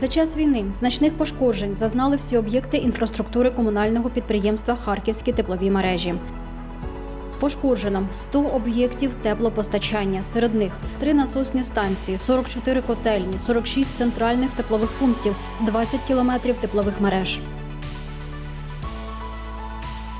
За час війни значних пошкоджень зазнали всі об'єкти інфраструктури комунального підприємства Харківські теплові мережі. Пошкоджено 100 об'єктів теплопостачання. Серед них 3 насосні станції, 44 котельні, 46 центральних теплових пунктів, 20 кілометрів теплових мереж.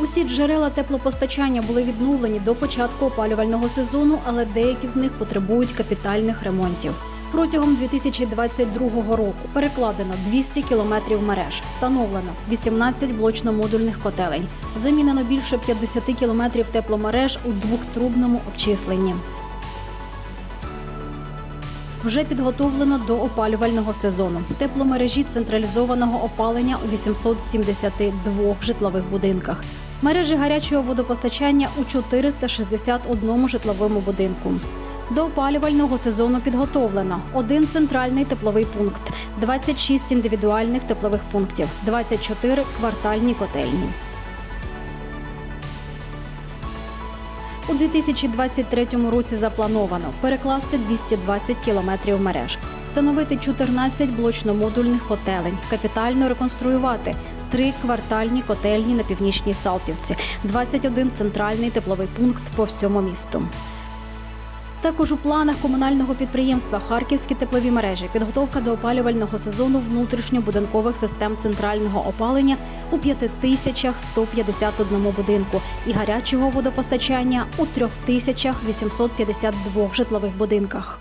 Усі джерела теплопостачання були відновлені до початку опалювального сезону, але деякі з них потребують капітальних ремонтів. Протягом 2022 року перекладено 200 кілометрів мереж, встановлено 18 блочно-модульних котелень, замінено більше 50 кілометрів тепломереж у двохтрубному обчисленні. Вже підготовлено до опалювального сезону. Тепломережі централізованого опалення у 872 житлових будинках. Мережі гарячого водопостачання у 461 житловому будинку. До опалювального сезону підготовлено один центральний тепловий пункт, 26 індивідуальних теплових пунктів, 24 квартальні котельні. У 2023 році заплановано перекласти 220 кілометрів мереж, встановити 14 блочно-модульних котелень, капітально реконструювати три квартальні котельні на північній Салтівці, 21 центральний тепловий пункт по всьому місту. Також у планах комунального підприємства Харківські теплові мережі підготовка до опалювального сезону внутрішньобудинкових систем центрального опалення у 5151 будинку і гарячого водопостачання у 3852 житлових будинках.